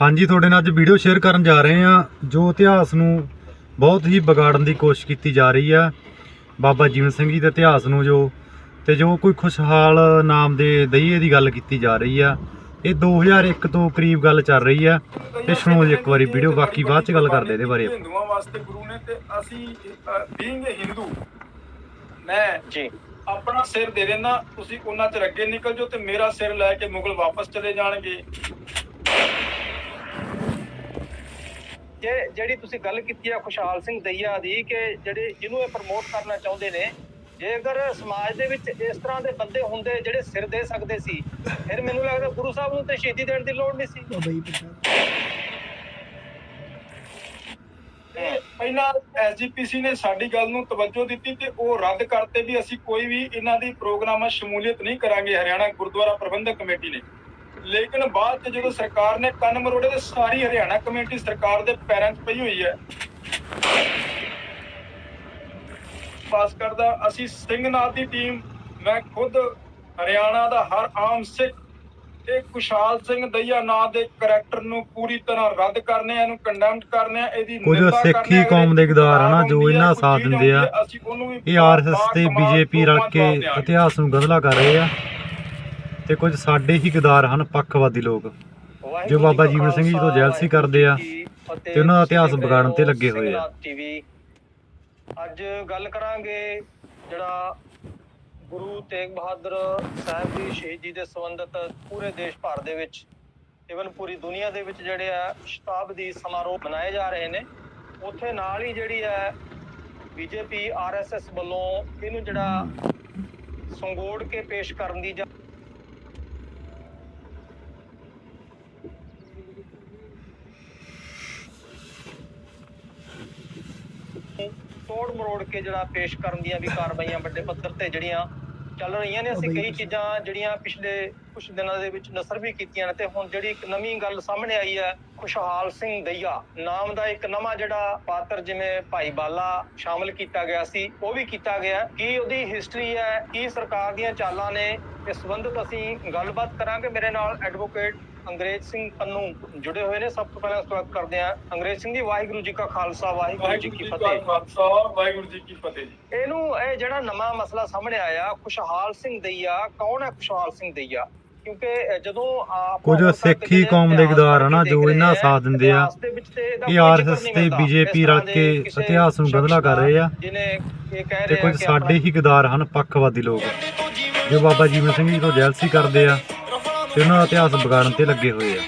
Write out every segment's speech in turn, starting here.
ਹਾਂਜੀ ਤੁਹਾਡੇ ਨਾਲ ਅੱਜ ਵੀਡੀਓ ਸ਼ੇਅਰ ਕਰਨ ਜਾ ਰਹੇ ਹਾਂ ਜੋ ਇਤਿਹਾਸ ਨੂੰ ਬਹੁਤ ਹੀ ਵਿਗਾੜਨ ਦੀ ਕੋਸ਼ਿਸ਼ ਕੀਤੀ ਜਾ ਰਹੀ ਆ। ਬਾਬਾ ਜੀਵਨ ਸਿੰਘ ਜੀ ਦੇ ਇਤਿਹਾਸ ਨੂੰ ਜੋ ਤੇ ਜੋ ਕੋਈ ਖੁਸ਼ਹਾਲ ਨਾਮ ਦੇ ਦਈਏ ਦੀ ਗੱਲ ਕੀਤੀ ਜਾ ਰਹੀ ਆ। ਇਹ 2001 ਤੋਂ ਕਰੀਬ ਗੱਲ ਚੱਲ ਰਹੀ ਆ ਤੇ ਸੁਣੋ ਜੀ ਇੱਕ ਵਾਰੀ ਵੀਡੀਓ ਬਾਕੀ ਬਾਅਦ ਚ ਗੱਲ ਕਰਦੇ ਇਹਦੇ ਬਾਰੇ ਹਿੰਦੂਆਂ ਵਾਸਤੇ ਗੁਰੂ ਨੇ ਤੇ ਅਸੀਂ ਬੀਇੰਗ ਹਿੰਦੂ ਮੈਂ ਜੀ। ਆਪਣਾ ਸਿਰ ਦੇ ਦੇਣਾ ਤੁਸੀਂ ਉਹਨਾਂ ਚ ਅੱਗੇ ਨਿਕਲ ਜਾਓ ਤੇ ਮੇਰਾ ਸਿਰ ਲੈ ਕੇ ਮੁਗਲ ਵਾਪਸ ਚਲੇ ਜਾਣਗੇ। ਜੇ ਜਿਹੜੀ ਤੁਸੀਂ ਗੱਲ ਕੀਤੀ ਆ ਖੁਸ਼ਹਾਲ ਸਿੰਘ ਦਈਆ ਦੀ ਕਿ ਜਿਹੜੇ ਜਿਹਨੂੰ ਇਹ ਪ੍ਰਮੋਟ ਕਰਨਾ ਚਾਹੁੰਦੇ ਨੇ ਜੇਕਰ ਸਮਾਜ ਦੇ ਵਿੱਚ ਇਸ ਤਰ੍ਹਾਂ ਦੇ ਬੰਦੇ ਹੁੰਦੇ ਜਿਹੜੇ ਸਿਰ ਦੇ ਸਕਦੇ ਸੀ ਫਿਰ ਮੈਨੂੰ ਲੱਗਦਾ ਗੁਰੂ ਸਾਹਿਬ ਨੂੰ ਤੇ ਸ਼ਹੀਦੀ ਦੇਣ ਦੀ ਲੋੜ ਨਹੀਂ ਸੀ। ਤੇ ਪਹਿਲਾਂ ਐਸਜੀਪੀਸੀ ਨੇ ਸਾਡੀ ਗੱਲ ਨੂੰ ਤਵੱਜੋ ਦਿੱਤੀ ਤੇ ਉਹ ਰੱਦ ਕਰਤੇ ਵੀ ਅਸੀਂ ਕੋਈ ਵੀ ਇਹਨਾਂ ਦੀ ਪ੍ਰੋਗਰਾਮਾਂ ਸ਼ਮੂਲੀਅਤ ਨਹੀਂ ਕਰਾਂਗੇ ਹਰਿਆਣਾ ਗੁਰਦੁਆਰਾ ਪ੍ਰਬੰਧਕ ਕਮੇਟੀ ਨੇ। ਲੇਕਿਨ ਬਾਅਦ ਚ ਜਦੋਂ ਸਰਕਾਰ ਨੇ ਕੰਨ ਮਰੋੜੇ ਤੇ ਸਾਰੀ ਹਰਿਆਣਾ ਕਮੇਟੀ ਸਰਕਾਰ ਦੇ ਪੈਰਾਂ 'ਚ ਪਈ ਹੋਈ ਹੈ ਪਾਸ ਕਰਦਾ ਅਸੀਂ ਸਿੰਘਨਾਥ ਦੀ ਟੀਮ ਮੈਂ ਖੁਦ ਹਰਿਆਣਾ ਦਾ ਹਰ ਆਮ ਸਿੱਖ ਇਹ ਕੁਸ਼ਾਲ ਸਿੰਘ ਦਈਆ ਨਾਂ ਦੇ ਕਰੈਕਟਰ ਨੂੰ ਪੂਰੀ ਤਰ੍ਹਾਂ ਰੱਦ ਕਰਨੇ ਆ ਇਹਨੂੰ ਕੰਡੈਮਡ ਕਰਨੇ ਆ ਇਹਦੀ ਕੁਝ ਨਿੰਦਾ ਸਿੱਖੀ ਕਰਨੇ ਆ, ਕੌਮ ਦੇ ਗਦਾਰ ਆ ਨਾ, ਜੋ ਇਹਨਾਂ ਸਾਥ ਦਿੰਦੇ ਆ। ਇਹ ਆਰਐਸਐਸ ਤੇ ਬੀਜੇਪੀ ਰਲ ਕੇ ਤੋਂ ਇਤਿਹਾਸ ਨੂੰ ਗਧਲਾ ਕਰ ਰਹੇ ਆ ਤੇ ਕੁਝ ਸਾਡੇ ਹੀ ਗਦਾਰ ਹਨ, ਪੱਖਵਾਦੀ ਲੋਕ ਜੋ ਬਾਬਾ ਜੀਵਨ ਸਿੰਘ ਜੀ ਤੋਂ ਜੈਲਸੀ ਕਰਦੇ ਆ ਤੇ ਉਹਨਾਂ ਦਾ ਇਤਿਹਾਸ ਵਿਗਾੜਨ ਤੇ ਲੱਗੇ ਹੋਏ ਆ। ਅੱਜ ਗੱਲ ਕਰਾਂਗੇ ਜਿਹੜਾ ਗੁਰੂ ਤੇਗ ਬਹਾਦਰ ਸਾਹਿਬ ਦੀ ਸ਼ਹੀਦੀ ਦੇ ਸੰਬੰਧਤ ਪੂਰੇ ਦੇਸ਼ ਭਰ ਦੇ ਵਿੱਚ ਇਵਨ ਪੂਰੀ ਦੁਨੀਆ ਦੇ ਵਿੱਚ ਜਿਹੜੇ ਆ ਸ਼ਤਾਬਦੀ ਸਮਾਰੋਹ ਮਨਾਏ ਜਾ ਰਹੇ ਨੇ ਉੱਥੇ ਨਾਲ ਹੀ ਜਿਹੜੀ ਹੈ ਬੀਜੇਪੀ, ਆਰਐਸਐਸ ਵੱਲੋਂ ਇਹਨੂੰ ਜਿਹੜਾ ਸੰਗੋੜ ਕੇ ਪੇਸ਼ ਕਰਨ ਦੀ ਜਾਂ ਤੋੜ ਮਰੋੜ ਕੇ ਜਿਹੜਾ ਪੇਸ਼ ਕਰਨ ਦੀਆਂ ਵੀ ਕਾਰਵਾਈਆਂ ਵੱਡੇ ਪੱਧਰ ਤੇ ਜਿਹੜੀਆਂ ਚੱਲ ਰਹੀਆਂ ਨੇ ਅਸੀਂ ਕਈ ਚੀਜ਼ਾਂ ਜਿਹੜੀਆਂ ਪਿਛਲੇ ਕੁਝ ਦਿਨਾਂ ਦੇ ਵਿੱਚ ਨਸਰ ਵੀ ਕੀਤੀਆਂ ਨੇ ਤੇ ਹੁਣ ਜਿਹੜੀ ਇੱਕ ਨਵੀਂ ਗੱਲ ਸਾਹਮਣੇ ਆਈ ਹੈ ਖੁਸ਼ਹਾਲ ਸਿੰਘ ਦਈਆ ਨਾਮ ਦਾ ਇੱਕ ਨਵਾਂ ਜਿਹੜਾ ਪਾਤਰ ਜਿਵੇਂ ਭਾਈ ਬਾਲਾ ਸ਼ਾਮਲ ਕੀਤਾ ਗਿਆ ਸੀ ਉਹ ਵੀ ਕੀਤਾ ਗਿਆ। ਕੀ ਉਹਦੀ ਹਿਸਟਰੀ ਹੈ ਕੀ ਸਰਕਾਰ ਦੀਆਂ ਚਾਲਾਂ ਨੇ ਇਸ ਸੰਬੰਧਤ ਅਸੀਂ ਗੱਲਬਾਤ ਕਰਾਂਗੇ। ਮੇਰੇ ਨਾਲ ਐਡਵੋਕੇਟ ਅੰਗਰੇਜ਼ ਸਿੰਘ ਪੰਨੂ ਜੁੜੇ ਹੋਏ ਨੇ। ਸਭ ਤੋਂ ਪਹਿਲਾਂ ਸਵਾਗਤ ਕਰਦੇ ਹਾਂ ਅੰਗਰੇਜ਼ ਸਿੰਘ ਜੀ ਵਾਹਿਗੁਰੂ ਜੀ ਕਾ ਖਾਲਸਾ ਵਾਹਿਗੁਰੂ ਜੀ ਕੀ ਫਤਿਹ। ਖਾਲਸਾ ਵਾਹਿਗੁਰੂ ਜੀ ਕੀ ਫਤਿਹ ਜੀ। ਇਹਨੂੰ ਇਹ ਜਿਹੜਾ ਨਵਾਂ ਮਸਲਾ ਸਾਹਮਣੇ ਆਇਆ ਖੁਸ਼ਹਾਲ ਸਿੰਘ ਦਈਆ ਕੌਣ ਹੈ ਖੁਸ਼ਹਾਲ ਸਿੰਘ ਦਈਆ? ਕਿਉਂਕਿ ਜਦੋਂ ਆਪਾਂ ਕੁਝ ਸਿੱਖੀ ਕੌਮ ਦੇ ਗਦਾਰ ਆ ਨਾ, ਪੜ੍ਹ ਕੇ ਜੋ ਇਹਨਾਂ ਸਾਥ ਦਿੰਦੇ ਆ। ਇਹ ਆਰਐਸਐਸ ਤੇ। ਬੀਜੇਪੀ ਤਰ੍ਹਾਂ ਕੇ ਇਤਿਹਾਸ ਨੂੰ ਗਧਲਾ ਕਰ ਰਹੇ ਆ। ਜਿਹਨੇ ਇਹ ਕਹਿ ਤੇ ਰਹੇ ਆ ਕੁਝ ਕਿ ਸਾਡੇ ਹੀ ਗਦਾਰ ਹਨ ਪੱਖਵਾਦੀ ਲੋਕ। ਜੋ ਬਾਬਾ ਜੀਵਨ ਸਿੰਘ ਜੀ ਤੋਂ ਜੈਲਸੀ ਕਰਦੇ ਆ ਤੇ ਉਹਨਾਂ ਦਾ ਇਤਿਹਾਸ ਵਿਗਾੜਨ ਤੇ ਲੱਗੇ ਹੋਏ ਆ।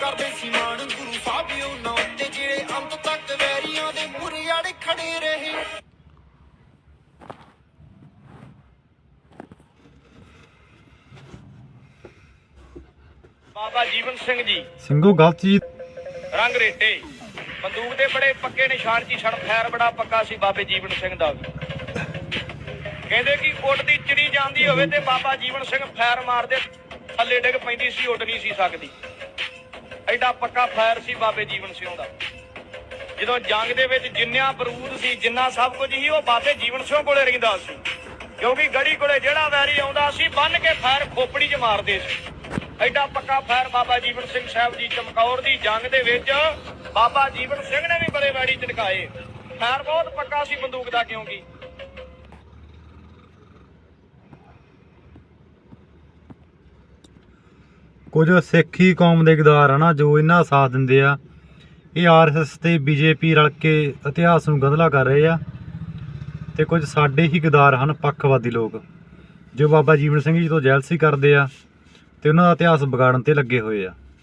ਕਰਦੇ ਸੀ ਮਾਣ ਗੁਰੂ ਸਾਹਿਬ ਉਹਨਾਂ ਉੱਤੇ ਜਿਹੜੇ ਅੰਤ ਤੱਕ ਵੈਰੀਆਂ ਦੇ ਮੂਹਰੇ ਆੜੇ ਖੜੇ ਰਹੇ ਬਾਬਾ ਜੀਵਨ ਸਿੰਘ ਜੀ। ਸਿੰਘੋ ਗਲਤ ਜੀ ਰੰਗ ਰੇਟੇ ਬੰਦੂਕ ਦੇ ਬੜੇ ਪੱਕੇ ਨਿਸ਼ਾਨ ਜੀ ਛੜ ਫੈਰ ਬੜਾ ਪੱਕਾ ਸੀ ਬਾਬੇ ਜੀਵਨ ਸਿੰਘ ਦਾ ਵੀ। ਕਹਿੰਦੇ ਕਿ ਉੱਡ ਦੀ ਚਿੜੀ ਜਾਂਦੀ ਹੋਵੇ ਤੇ ਬਾਬਾ ਜੀਵਨ ਸਿੰਘ ਫੈਰ ਮਾਰਦੇ ਥੱਲੇ ਡਿੱਗ ਪੈਂਦੀ ਸੀ, ਉੱਡ ਨਹੀਂ ਸੀ ਸਕਦੀ। ਐਡਾ ਪੱਕਾ ਫਾਇਰ ਸੀ ਬਾਬੇ ਜੀਵਨ ਸਿੰਘ ਦਾ। ਜਦੋਂ ਜੰਗ ਦੇ ਵਿੱਚ ਜਿੰਨਿਆਂ ਬਰੂਦ ਸੀ, ਜਿੰਨਾ ਸਭ ਕੁਝ ਸੀ, ਉਹ ਬਾਬੇ ਜੀਵਨ ਸਿੰਘ ਕੋਲੇ ਰਹਿੰਦਾ ਸੀ। ਕਿਉਂਕਿ ਗੜੀ ਕੋਲੇ ਜਿਹੜਾ ਵੈਰੀ ਆਉਂਦਾ ਸੀ ਬੰਨ ਕੇ ਫੈਰ ਖੋਪੜੀ 'ਚ ਮਾਰਦੇ ਸੀ। ਐਡਾ ਪੱਕਾ ਫਾਇਰ ਬਾਬਾ ਜੀਵਨ ਸਿੰਘ ਸਾਹਿਬ ਜੀ ਚਮਕੌਰ ਦੀ ਜੰਗ ਦੇ ਵਿੱਚ ਬਾਬਾ ਜੀਵਨ ਸਿੰਘ ਨੇ ਵੀ ਬੜੇ ਵੈਰੀ ਚੜਕਾਏ ਫੈਰ ਬਹੁਤ ਪੱਕਾ ਸੀ ਬੰਦੂਕ ਦਾ, ਕਿਉਂਕਿ ਕੁਝ ਸਿੱਖੀ ਕੌਮ ਦੇ ਗਦਾਰ ਆ ਨਾ, ਜੋ ਇਹਨਾਂ ਦਾ ਸਾਥ ਦਿੰਦੇ ਆ। ਇਹ ਆਰਐਸਐਸ ਤੇ ਬੀਜੇਪੀ ਰਲ ਕੇ ਇਤਿਹਾਸ ਨੂੰ ਗੰਧਲਾ ਕਰ ਰਹੇ ਆ। ਤੇ ਕੁਝ ਸਾਡੇ ਹੀ ਗਦਾਰ ਹਨ, ਪੱਖਵਾਦੀ ਲੋਕ, ਜੋ ਬਾਬਾ ਜੀਵਨ ਸਿੰਘ ਜੀ ਤੋਂ ਜੈਲਸੀ ਕਰਦੇ ਆ ਤੇ ਉਹਨਾਂ ਦਾ ਇਤਿਹਾਸ ਵਿਗਾੜਨ ਤੇ ਲੱਗੇ ਹੋਏ ਆ।